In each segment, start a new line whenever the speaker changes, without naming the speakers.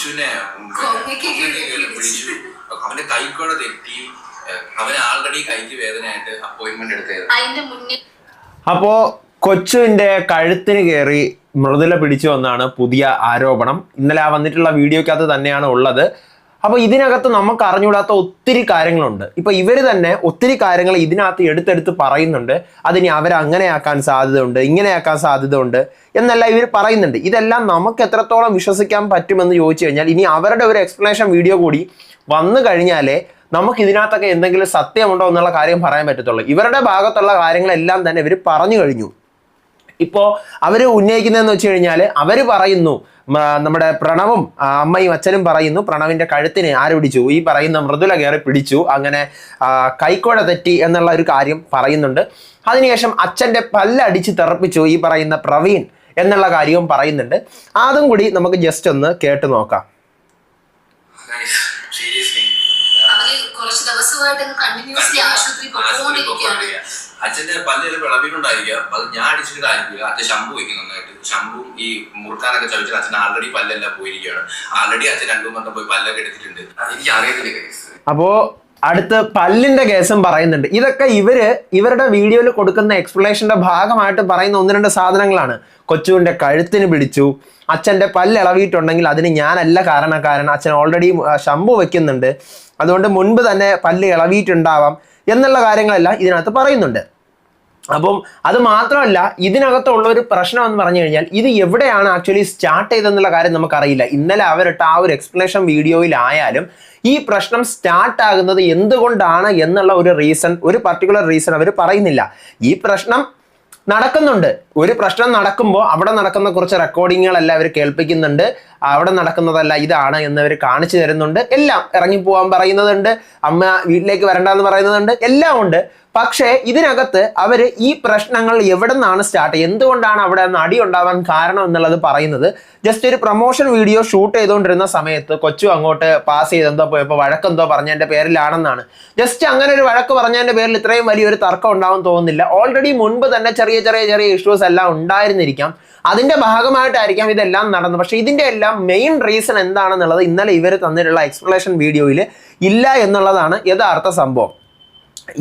കൊച്ചുവിനെ പിടിച്ചു അവന്റെ കൈക്കോടെ തെറ്റി അവന് ആൾറെഡി കൈക്ക് വേദനയായിട്ട് അപ്പോയിന്റ്മെന്റ്
എടുത്തായിരുന്നു.
അപ്പോ കൊച്ചുവിന്റെ കഴുത്തിന് കയറി മൃദുല പിടിച്ചു എന്നാണ് പുതിയ ആരോപണം. ഇന്നലെ ആ വന്നിട്ടുള്ള വീഡിയോക്കകത്ത് തന്നെയാണ് ഉള്ളത്. അപ്പൊ ഇതിനകത്ത് നമുക്ക് അറിഞ്ഞുകൂടാത്ത ഒത്തിരി കാര്യങ്ങളുണ്ട്. ഇപ്പൊ ഇവർ തന്നെ ഒത്തിരി കാര്യങ്ങൾ ഇതിനകത്ത് എടുത്തെടുത്ത് പറയുന്നുണ്ട്. അതിനി അവരങ്ങനെയാക്കാൻ സാധ്യതയുണ്ട് ഇങ്ങനെയാക്കാൻ സാധ്യതയുണ്ട് എന്നല്ല ഇവർ പറയുന്നുണ്ട്. ഇതെല്ലാം നമുക്ക് എത്രത്തോളം വിശ്വസിക്കാൻ പറ്റുമെന്ന് ചോദിച്ചു കഴിഞ്ഞാൽ ഇനി അവരുടെ ഒരു എക്സ്പ്ലനേഷൻ വീഡിയോ കൂടി വന്നു കഴിഞ്ഞാലേ നമുക്ക് ഇതിനകത്തൊക്കെ എന്തെങ്കിലും സത്യമുണ്ടോ എന്നുള്ള കാര്യം പറയാൻ പറ്റത്തുള്ളൂ. ഇവരുടെ ഭാഗത്തുള്ള കാര്യങ്ങളെല്ലാം തന്നെ ഇവർ പറഞ്ഞു കഴിഞ്ഞു. ഇപ്പോൾ അവർ ഉന്നയിക്കുന്നതെന്ന് വെച്ച് കഴിഞ്ഞാൽ അവർ പറയുന്നു നമ്മുടെ പ്രണവും അമ്മയും അച്ഛനും പറയുന്നു പ്രണവിന്റെ കഴുത്തിനെ ആര് പിടിച്ചു? ഈ പറയുന്ന മൃദുല കയറി പിടിച്ചു അങ്ങനെ കൈക്കോട തെറ്റി എന്നുള്ള ഒരു കാര്യം പറയുന്നുണ്ട്. അതിനുശേഷം അച്ഛന്റെ പല്ലടിച്ച് തെറപ്പിച്ചു ഈ പറയുന്ന പ്രവീൺ എന്നുള്ള കാര്യവും പറയുന്നുണ്ട്. അതും കൂടി നമുക്ക് ജസ്റ്റ് ഒന്ന് കേട്ട് നോക്കാം.
സീരിയസ്ലി
അവർ കുറച്ച് ദിവസമായിട്ട് കണ്ടിന്യൂസ്ലി ആശുപത്രി പൊക്കോണ്ടിരിക്കുകയാണ്
അച്ഛന്റെ പല്ലിൽ വിളവിലുണ്ടായിരിക്കാം. അത് ഞാൻ അടിച്ചിട്ടായിരിക്കില്ല അച്ഛൻ ശമ്പു വയ്ക്കും നന്നായിട്ട്. ശമ്പും ഈ മുറുക്കാനൊക്കെ ചവിച്ചാൽ അച്ഛൻ ആൾറെഡി പല്ലെല്ലാം പോയിരിക്കുകയാണ്. ആൾറെഡി അച്ഛൻ രണ്ടു മൊത്തം പോയി പല്ലൊക്കെ എടുത്തിട്ടുണ്ട്. എനിക്ക് അറിയത്തില്ല
അപ്പോ അടുത്ത് പല്ലിന്റെ കേസും പറയുന്നുണ്ട്. ഇതൊക്കെ ഇവർ ഇവരുടെ വീഡിയോയിൽ കൊടുക്കുന്ന എക്സ്പ്ലനേഷന്റെ ഭാഗമായിട്ട് പറയുന്ന ഒന്ന് രണ്ട് സാധനങ്ങളാണ്. കൊച്ചുവിന്റെ കഴുത്തിന് പിടിച്ചു. അച്ഛന്റെ പല്ല് ഇളവിയിട്ടുണ്ടെങ്കിൽ അതിന് ഞാനല്ല കാരണക്കാരൻ. അച്ഛൻ ഓൾറെഡി ശമ്പു വെക്കുന്നുണ്ട് അതുകൊണ്ട് മുൻപ് തന്നെ പല്ല് ഇളവിയിട്ടുണ്ടാവാം എന്നുള്ള കാര്യങ്ങളെല്ലാം ഇതിനകത്ത് പറയുന്നുണ്ട്. അപ്പം അത് മാത്രമല്ല ഇതിനകത്തുള്ള ഒരു പ്രശ്നം എന്ന് പറഞ്ഞു കഴിഞ്ഞാൽ ഇത് എവിടെയാണ് ആക്ച്വലി സ്റ്റാർട്ട് ചെയ്തെന്നുള്ള കാര്യം നമുക്കറിയില്ല. ഇന്നലെ അവരിട്ട ആ ഒരു എക്സ്പ്ലനേഷൻ വീഡിയോയിലായാലും ഈ പ്രശ്നം സ്റ്റാർട്ട് ആകുന്നത് എന്തുകൊണ്ടാണ് എന്നുള്ള ഒരു റീസൺ ഒരു പർട്ടിക്കുലർ റീസൺ അവർ പറയുന്നില്ല. ഈ പ്രശ്നം നടക്കുന്നുണ്ട്. ഒരു പ്രശ്നം നടക്കുമ്പോൾ അവിടെ നടക്കുന്ന കുറച്ച് റെക്കോർഡിങ്ങുകളെല്ലാം അവർ കേൾപ്പിക്കുന്നുണ്ട്. അവിടെ നടക്കുന്നതല്ല ഇതാണ് എന്നവർ കാണിച്ചു തരുന്നുണ്ട്. എല്ലാം ഇറങ്ങിപ്പോവാൻ പറയുന്നതുണ്ട്. അമ്മ വീട്ടിലേക്ക് വരണ്ടെന്ന് പറയുന്നതുണ്ട്. എല്ലാം ഉണ്ട്. പക്ഷേ ഇതിനകത്ത് അവർ ഈ പ്രശ്നങ്ങൾ എവിടെ നിന്നാണ് സ്റ്റാർട്ട് എന്തുകൊണ്ടാണ് അവിടെ അടി ഉണ്ടാവാൻ കാരണം എന്നുള്ളത് പറയുന്നത്? ജസ്റ്റ് ഒരു പ്രൊമോഷൻ വീഡിയോ ഷൂട്ട് ചെയ്തുകൊണ്ടിരുന്ന സമയത്ത് കൊച്ചു അങ്ങോട്ട് പാസ് ചെയ്തെന്തോ പോയപ്പോൾ വഴക്കെന്തോ പറഞ്ഞതിന്റെ പേരിലാണെന്നാണ്. ജസ്റ്റ് അങ്ങനെ ഒരു വഴക്ക് പറഞ്ഞതിന്റെ പേരിൽ ഇത്രയും വലിയൊരു തർക്കം ഉണ്ടാവും തോന്നുന്നില്ല. ഓൾറെഡി മുൻപ് തന്നെ ചെറിയ ചെറിയ ചെറിയ ഇഷ്യൂസ് എല്ലാം ഉണ്ടായിരുന്നിരിക്കാം. അതിന്റെ ഭാഗമായിട്ടായിരിക്കാം ഇതെല്ലാം നടന്നത്. പക്ഷെ ഇതിന്റെ എല്ലാം മെയിൻ റീസൺ എന്താണെന്നുള്ളത് ഇന്നലെ ഇവർ തന്നിട്ടുള്ള എക്സ്പ്ലനേഷൻ വീഡിയോയിൽ ഇല്ല എന്നുള്ളതാണ് യഥാർത്ഥ സംഭവം.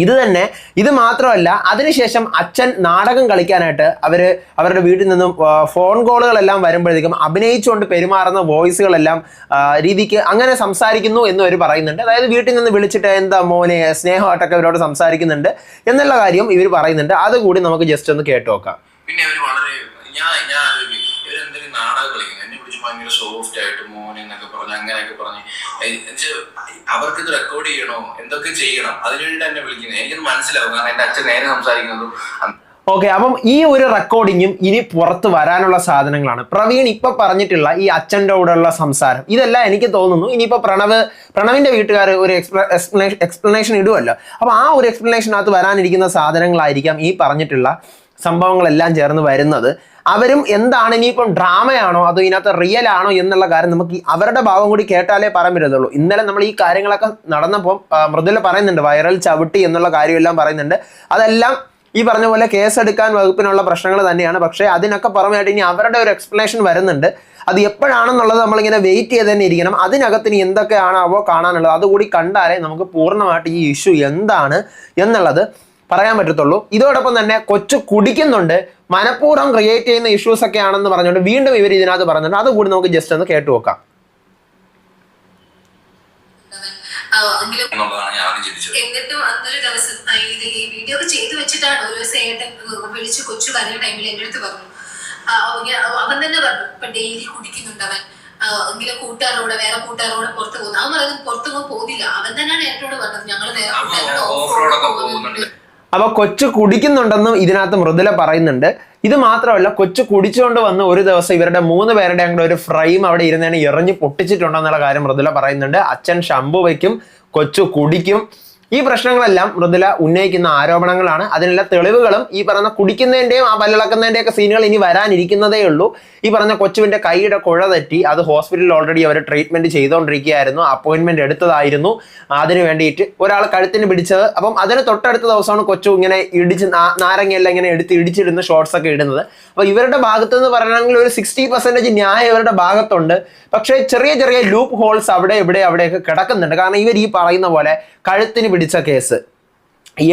ഇത് തന്നെ ഇത് മാത്രമല്ല അതിനുശേഷം അച്ഛൻ നാടകം കളിക്കാനായിട്ട് അവർ അവരുടെ വീട്ടിൽ നിന്നും ഫോൺ കോളുകളെല്ലാം വരുമ്പോഴത്തേക്കും അഭിനയിച്ചുകൊണ്ട് പെരുമാറുന്ന വോയിസുകളെല്ലാം രീതിക്ക് അങ്ങനെ സംസാരിക്കുന്നു എന്ന് അവർ പറയുന്നുണ്ട്. അതായത് വീട്ടിൽ നിന്ന് വിളിച്ചിട്ട് എന്താ മോനെ സ്നേഹമായിട്ടൊക്കെ അവരോട് സംസാരിക്കുന്നുണ്ട് എന്നുള്ള കാര്യം ഇവർ പറയുന്നുണ്ട്. അതുകൂടി നമുക്ക് ജസ്റ്റ് ഒന്ന് കേട്ടു നോക്കാം.
പിന്നെ ഭയങ്കര സോഫ്റ്റ് ആയിട്ട് മോനെ എന്നൊക്കെ പറഞ്ഞ് അങ്ങനെയൊക്കെ പറഞ്ഞ്. ഇത് റെക്കോർഡ് ചെയ്യണോ? എന്തൊക്കെ ചെയ്യണം? അതിനുവേണ്ടി എന്നെ വിളിക്കുന്നത്. എനിക്കത് മനസ്സിലാവും. കാരണം എന്റെ അച്ഛൻ നേരെ സംസാരിക്കുന്നതും
ഓക്കെ അപ്പം ഈ ഒരു റെക്കോർഡിങ്ങും ഇനി പുറത്ത് വരാനുള്ള സാധനങ്ങളാണ്. പ്രവീൺ ഇപ്പൊ പറഞ്ഞിട്ടുള്ള ഈ അച്ഛന്റെ കൂടെയുള്ള സംസാരം ഇതെല്ലാം എനിക്ക് തോന്നുന്നു. ഇനിയിപ്പോ പ്രണവ് പ്രണവിന്റെ വീട്ടുകാർ ഒരു എക്സ്പ്ലനേഷൻ ഇടുമല്ലോ അപ്പൊ ആ ഒരു എക്സ്പ്ലനേഷനകത്ത് വരാനിരിക്കുന്ന സാധനങ്ങളായിരിക്കാം ഈ പറഞ്ഞിട്ടുള്ള സംഭവങ്ങളെല്ലാം ചേർന്ന് വരുന്നത്. അവരും എന്താണ് ഇനിയിപ്പം ഡ്രാമയാണോ അതോ ഇതിനകത്ത് റിയൽ ആണോ എന്നുള്ള കാര്യം നമുക്ക് അവരുടെ ഭാവം കൂടി കേട്ടാലേ പറയാൻ പറ്റത്തുള്ളൂ. ഇന്നലെ നമ്മൾ ഈ കാര്യങ്ങളൊക്കെ നടന്നപ്പോൾ മൃദുല പറയുന്നുണ്ട് വൈറൽ ചവിട്ടി എന്നുള്ള കാര്യമെല്ലാം പറയുന്നുണ്ട്. അതെല്ലാം ഈ പറഞ്ഞ പോലെ കേസെടുക്കാൻ വകുപ്പിനുള്ള പ്രശ്നങ്ങൾ തന്നെയാണ്. പക്ഷേ അതിനൊക്കെ പുറമെയായിട്ട് ഇനി അവരുടെ ഒരു എക്സ്പ്ലനേഷൻ വരുന്നുണ്ട്. അത് എപ്പോഴാണെന്നുള്ളത് നമ്മളിങ്ങനെ വെയിറ്റ് ചെയ്ത് തന്നെ ഇരിക്കണം. അതിനകത്ത് ഇനി എന്തൊക്കെയാണാവോ കാണാനുള്ളത്. അതുകൂടി കണ്ടാലേ നമുക്ക് പൂർണമായിട്ട് ഈ ഇഷ്യൂ എന്താണ് എന്നുള്ളത് പറയാൻ പറ്റത്തുള്ളൂ. ഇതോടൊപ്പം തന്നെ കൊച്ചു കുടിക്കുന്നുണ്ട്. മനഃപൂർവം ക്രിയേറ്റ് ചെയ്യുന്ന ഇഷ്യൂസ് ഒക്കെ ആണെന്ന് പറഞ്ഞുകൊണ്ട് വീണ്ടും ഇവർ ഇതിനകത്ത് പറഞ്ഞിട്ടുണ്ട്. അതുകൂടി നമുക്ക് ജസ്റ്റ് ഒന്ന് കേട്ടു നോക്കാം.
ആ,
ഞാൻ ആദ്യം ചിന്തിച്ചത്.
എന്നിട്ടും അന്നൊരു ദിവസം ഇത് ഈ വീഡിയോ ഒക്കെ ചെയ്തു വെച്ചിട്ടാണ് ഒരു ദിവസം ഏട്ടൻ വിളിച്ച് കൊച്ചു കരയുന്ന ടൈമിൽ എന്റെ അടുത്ത് പറഞ്ഞു. അവൻ തന്നെ പറഞ്ഞു ഇപ്പൊ ഡെയിലി കുടിക്കുന്നുണ്ട് അവൻ. എങ്കിലും കൂട്ടുകാരോടെ വേറെ കൂട്ടുകാരോടെ പുറത്ത് പോകുന്നു. അവൻ പറയുന്നത് പുറത്തൊന്നും പോകുന്നില്ല അവൻ തന്നെയാണ് ഏട്ടനോട് പറഞ്ഞത് ഞങ്ങൾ വേറെ കൂട്ടുകാരോട്
അപ്പൊ കൊച്ചു കുടിക്കുന്നുണ്ടെന്നും ഇതിനകത്ത് മൃദുല പറയുന്നുണ്ട്. ഇത് മാത്രമല്ല കൊച്ചു കുടിച്ചുകൊണ്ട് വന്ന് ഒരു ദിവസം ഇവരുടെ മൂന്ന് പേരുടെ അങ്ങോട്ട് ഒരു ഫ്രെയിം അവിടെ ഇരുന്നതിന് എറിഞ്ഞ് പൊട്ടിച്ചിട്ടുണ്ടെന്നുള്ള കാര്യം മൃദുല പറയുന്നുണ്ട്. അച്ഛൻ ശംഭു വയ്ക്കും കൊച്ചു കുടിക്കും. ഈ പ്രശ്നങ്ങളെല്ലാം മൃദുല ഉന്നയിക്കുന്ന ആരോപണങ്ങളാണ്. അതിനുള്ള തെളിവുകളും ഈ പറഞ്ഞ കുടിക്കുന്നതിന്റെയും ആ പല്ലിളക്കുന്നതിന്റെയൊക്കെ സീനുകൾ ഇനി വരാനിരിക്കുന്നതേ ഉള്ളൂ. ഈ പറഞ്ഞ കൊച്ചുവിന്റെ കൈയുടെ കുഴ തെറ്റി അത് ഹോസ്പിറ്റലിൽ ഓൾറെഡി അവർ ട്രീറ്റ്മെന്റ് ചെയ്തുകൊണ്ടിരിക്കുകയായിരുന്നു അപ്പോയിൻമെന്റ് എടുത്തതായിരുന്നു. അതിന് വേണ്ടിയിട്ട് ഒരാൾ കഴുത്തിന് പിടിച്ചത്. അപ്പം അതിന് തൊട്ടടുത്ത ദിവസമാണ് കൊച്ചു ഇങ്ങനെ ഇടിച്ച് നാരങ്ങയെല്ലാം ഇങ്ങനെ എടുത്ത് ഇടിച്ചിടുന്ന ഷോർട്സ് ഒക്കെ ഇടുന്നത്. അപ്പോൾ ഇവരുടെ ഭാഗത്ത് നിന്ന് പറയണമെങ്കിൽ ഒരു സിക്സ്റ്റി പെർസെന്റേജ് ന്യായം ഇവരുടെ ഭാഗത്തുണ്ട്. പക്ഷേ ചെറിയ ചെറിയ ലൂപ്പ് ഹോൾസ് അവിടെ ഇവിടെ അവിടെയൊക്കെ കിടക്കുന്നുണ്ട്. കാരണം ഇവർ ഈ പറയുന്ന പോലെ കഴുത്തിന് പിടിച്ച കേസ്.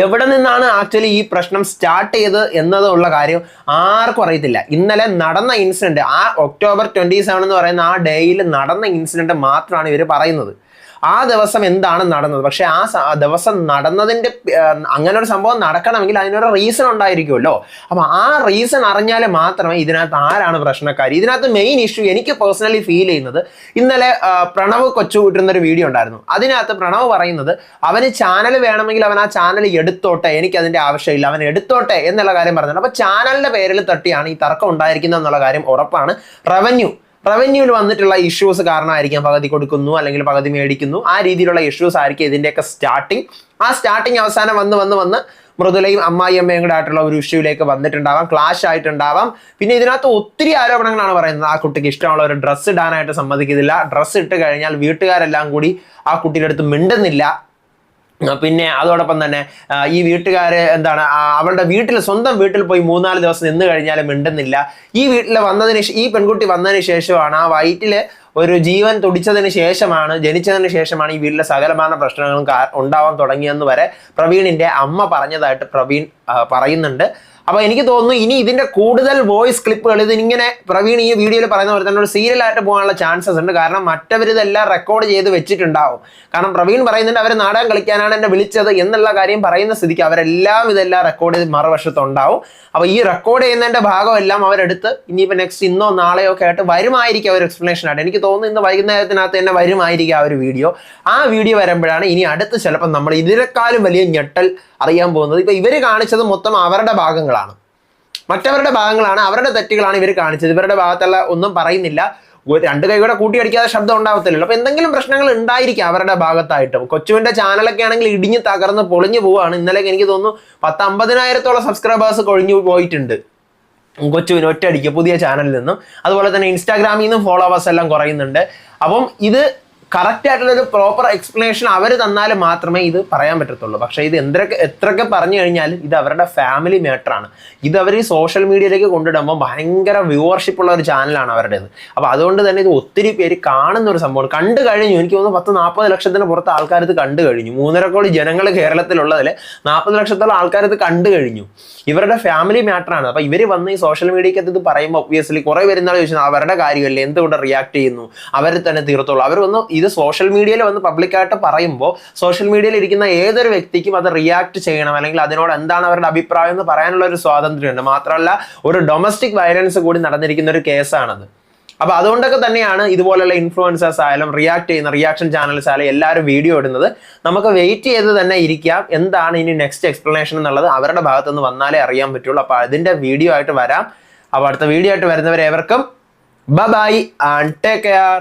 എവിടെ നിന്നാണ് ആക്ച്വലി ഈ പ്രശ്നം സ്റ്റാർട്ട് ചെയ്തത് എന്നതുള്ള കാര്യം ആർക്കും അറിയത്തില്ല. ഇന്നലെ നടന്ന ഇൻസിഡന്റ് ആ ഒക്ടോബർ ട്വന്റി സെവൻ എന്ന് പറയുന്ന ആ ഡേയിൽ നടന്ന ഇൻസിഡന്റ് മാത്രമാണ് ഇവർ പറയുന്നത്. ആ ദിവസം എന്താണ് നടന്നത്? പക്ഷെ ആ ദിവസം നടന്നതിന്റെ അങ്ങനെ ഒരു സംഭവം നടക്കണമെങ്കിൽ അതിനൊരു റീസൺ ഉണ്ടായിരിക്കുമല്ലോ. അപ്പൊ ആ റീസൺ അറിഞ്ഞാൽ മാത്രമേ ഇതിനകത്ത് ആരാണ് പ്രശ്നക്കാരി? ഇതിനകത്ത് മെയിൻ ഇഷ്യൂ എനിക്ക് പേഴ്സണലി ഫീൽ ചെയ്യുന്നത് ഇന്നലെ പ്രണവ് കൊച്ചു ഇട്ടിരുന്ന ഒരു വീഡിയോ ഉണ്ടായിരുന്നു. അതിനകത്ത് പ്രണവ് പറയുന്നത് അവന് ചാനൽ വേണമെങ്കിൽ അവൻ ആ ചാനൽ എടുത്തോട്ടെ. എനിക്ക് അതിന്റെ ആവശ്യമില്ല. അവൻ എടുത്തോട്ടെ എന്നുള്ള കാര്യം പറഞ്ഞിട്ടുണ്ട്. അപ്പൊ ചാനലിന്റെ പേരിൽ തട്ടിയാണ് ഈ തർക്കം ഉണ്ടായിരിക്കുന്നത് എന്നുള്ള കാര്യം ഉറപ്പാണ്. റവന്യൂ റവന്യൂവിൽ വന്നിട്ടുള്ള ഇഷ്യൂസ് കാരണമായിരിക്കാം പകുതി കൊടുക്കുന്നു അല്ലെങ്കിൽ പകുതി മേടിക്കുന്നു. ആ രീതിയിലുള്ള ഇഷ്യൂസ് ആയിരിക്കും ഇതിന്റെയൊക്കെ സ്റ്റാർട്ടിങ് ആ സ്റ്റാർട്ടിങ് അവസാനം വന്ന് വന്ന് വന്ന് മൃദുലയും അമ്മായി അമ്മയും കൂടെ ആയിട്ടുള്ള ഒരു ഇഷ്യൂവിലേക്ക് വന്നിട്ടുണ്ടാവാം. ക്ലാഷ് ആയിട്ടുണ്ടാവാം. പിന്നെ ഇതിനകത്ത് ഒത്തിരി ആരോപണങ്ങളാണ് പറയുന്നത്. ആ കുട്ടിക്ക് ഇഷ്ടമുള്ള ഒരു ഡ്രസ്സ് ഇടാനായിട്ട് സമ്മതിക്കുന്നില്ല. ഡ്രസ്സ് ഇട്ട് കഴിഞ്ഞാൽ വീട്ടുകാരെല്ലാം കൂടി ആ കുട്ടിയുടെ അടുത്ത് മിണ്ടുന്നില്ല. പിന്നെ അതോടൊപ്പം തന്നെ ഈ വീട്ടുകാർ എന്താണ് അവളുടെ വീട്ടിൽ സ്വന്തം വീട്ടിൽ പോയി മൂന്നാൽ ദിവസം നിന്ന് കഴിഞ്ഞാൽ മിണ്ടുന്നില്ല. ഈ വീട്ടിൽ വന്നതിന് ഈ പെൺകുട്ടി വന്നതിന് ശേഷമാണ് ആ വൈറ്റിൽ ഒരു ജീവൻ തുടിച്ചതിന് ശേഷമാണ് ജനിച്ചതിന് ശേഷമാണ് ഈ വീട്ടിലെ സകലമാന പ്രശ്നങ്ങളും ഉണ്ടാവാൻ തുടങ്ങിയെന്ന് വരെ പ്രവീണിന്റെ അമ്മ പറഞ്ഞതായിട്ട് പ്രവീൺ പറയുന്നുണ്ട്. അപ്പൊ എനിക്ക് തോന്നുന്നു ഇനി ഇതിന്റെ കൂടുതൽ വോയിസ് ക്ലിപ്പുകൾ ഇത് ഇങ്ങനെ പ്രവീൺ ഈ വീഡിയോയിൽ പറയുന്ന പോലെ തന്നെ ഒരു സീരിയലായിട്ട് പോകാനുള്ള ചാൻസസ് ഉണ്ട്. കാരണം മറ്റവർ ഇതെല്ലാം റെക്കോർഡ് ചെയ്ത് വെച്ചിട്ടുണ്ടാവും. കാരണം പ്രവീൺ പറയുന്നുണ്ട് അവർ നാടകം കളിക്കാനാണ് എന്നെ വിളിച്ചത് എന്നുള്ള കാര്യം പറയുന്ന സ്ഥിതിക്ക് അവരെല്ലാം ഇതെല്ലാം റെക്കോർഡ് ചെയ്ത് മറുവശത്തുണ്ടാവും അപ്പൊ ഈ റെക്കോർഡ് ചെയ്യുന്നതിന്റെ ഭാഗമെല്ലാം അവരെടുത്ത് ഇനിയിപ്പോ നെക്സ്റ്റ് ഇന്നോ നാളെയോ ഒക്കെ ആയിട്ട് വരുമായിരിക്കും അവർ എക്സ്പ്ലനേഷൻ ആയിട്ട്. എനിക്ക് തോന്നുന്നു ഇന്ന് വൈകുന്നേരത്തിനകത്ത് തന്നെ വരുമായിരിക്കും ആ ഒരു വീഡിയോ ആ വീഡിയോ വരുമ്പോഴാണ് ഇനി അടുത്ത് ചിലപ്പോൾ നമ്മൾ ഇതിനേക്കാളും വലിയ ഞെട്ടൽ അറിയാൻ പോകുന്നത്. ഇപ്പൊ ഇവർ കാണിച്ചത് മൊത്തം അവരുടെ ഭാഗങ്ങളാണ്. മറ്റവരുടെ ഭാഗങ്ങളാണ് അവരുടെ തെറ്റുകളാണ് ഇവർ കാണിച്ചത്. ഇവരുടെ ഭാഗത്തുള്ള ഒന്നും പറയുന്നില്ല. രണ്ട് കൈ കൂടെ കൂട്ടിയടിക്കാതെ ശബ്ദം ഉണ്ടാവത്തില്ലല്ലോ. അപ്പൊ എന്തെങ്കിലും പ്രശ്നങ്ങൾ ഉണ്ടായിരിക്കും അവരുടെ ഭാഗത്തായിട്ടും. കൊച്ചുവിന്റെ ചാനലൊക്കെ ആണെങ്കിൽ ഇടിഞ്ഞ് തകർന്ന് പൊളിഞ്ഞു പോവാണ്. ഇന്നലെ എനിക്ക് തോന്നുന്നു പത്ത് അമ്പതിനായിരത്തോളം സബ്സ്ക്രൈബേഴ്സ് കൊഴിഞ്ഞു പോയിട്ടുണ്ട്. കൊച്ചുവിന് ഒറ്റയടിക്ക് പുതിയ ചാനലിൽ നിന്നും. അതുപോലെ തന്നെ ഇൻസ്റ്റാഗ്രാമിൽ നിന്നും ഫോളോവേഴ്സ് എല്ലാം കുറയുന്നുണ്ട്. അപ്പം ഇത് കറക്റ്റ് ആയിട്ടുള്ള ഒരു പ്രോപ്പർ എക്സ്പ്ലനേഷൻ അവർ തന്നാൽ മാത്രമേ ഇത് പറയാൻ പറ്റത്തുള്ളൂ. പക്ഷേ ഇത് എന്തൊക്കെ എത്രയൊക്കെ പറഞ്ഞു കഴിഞ്ഞാലും ഇത് അവരുടെ ഫാമിലി മാറ്ററാണ് ഇത് അവർ ഈ സോഷ്യൽ മീഡിയയിലേക്ക് കൊണ്ടിടുമ്പോൾ ഭയങ്കര വ്യൂവർഷിപ്പ് ഉള്ള ഒരു ചാനലാണ് അവരുടേത്. അപ്പോൾ അതുകൊണ്ട് തന്നെ ഇത് ഒത്തിരി പേര് കാണുന്ന ഒരു സംഭവമാണ്. കണ്ടു കഴിഞ്ഞു എനിക്ക് തോന്നുന്നു പത്ത് നാൽപ്പത് ലക്ഷത്തിന് പുറത്ത് ആൾക്കാർ ഇത് കണ്ടു കഴിഞ്ഞു. മൂന്നര കോടി ജനങ്ങൾ കേരളത്തിലുള്ളതിൽ നാൽപ്പത് ലക്ഷത്തോളം ആൾക്കാർ ഇത് കണ്ടു കഴിഞ്ഞു. ഇവരുടെ ഫാമിലി മാറ്ററാണ് അപ്പോൾ ഇവർ വന്ന് ഈ സോഷ്യൽ മീഡിയയ്ക്കകത്ത് ഇത് പറയുമ്പോൾ ഒബ്വിയസ്ലി കുറേ പേരുന്നാൾ ചോദിച്ചാൽ അവരുടെ കാര്യമല്ലേ? എന്തുകൊണ്ട് റിയാക്ട് ചെയ്യുന്നു? അവർ തന്നെ തീർത്തോളൂ. അവർ വന്ന് ഇത് സോഷ്യൽ മീഡിയയിൽ വന്ന് പബ്ലിക്കായിട്ട് പറയുമ്പോൾ സോഷ്യൽ മീഡിയയിൽ ഇരിക്കുന്ന ഏതൊരു വ്യക്തിക്കും അത് റിയാക്ട് ചെയ്യണം അല്ലെങ്കിൽ അതിനോട് എന്താണ് അവരുടെ അഭിപ്രായം എന്ന് പറയാനുള്ള ഒരു സ്വാതന്ത്ര്യമുണ്ട്. മാത്രമല്ല ഒരു ഡൊമസ്റ്റിക് വയലൻസ് കൂടി നടന്നിരിക്കുന്ന ഒരു കേസാണത്. അപ്പൊ അതുകൊണ്ടൊക്കെ തന്നെയാണ് ഇതുപോലെയുള്ള ഇൻഫ്ലുവൻസേഴ്സ് ആയാലും റിയാക്ട് ചെയ്യുന്ന റിയാക്ഷൻ ചാനൽസ് ആയാലും എല്ലാവരും വീഡിയോ ഇടുന്നത്. നമുക്ക് വെയിറ്റ് ചെയ്ത് തന്നെ ഇരിക്കാം എന്താണ് ഇനി നെക്സ്റ്റ് എക്സ്പ്ലനേഷൻ എന്നുള്ളത് അവരുടെ ഭാഗത്തു നിന്ന് വന്നാലേ അറിയാൻ പറ്റുള്ളൂ. അപ്പൊ അതിന്റെ വീഡിയോ ആയിട്ട് വരാം. അപ്പൊ അടുത്ത വീഡിയോ ആയിട്ട് വരുന്നവരെ ഏവർക്കും ബൈ ആൻഡ് ടേക്ക് കെയർ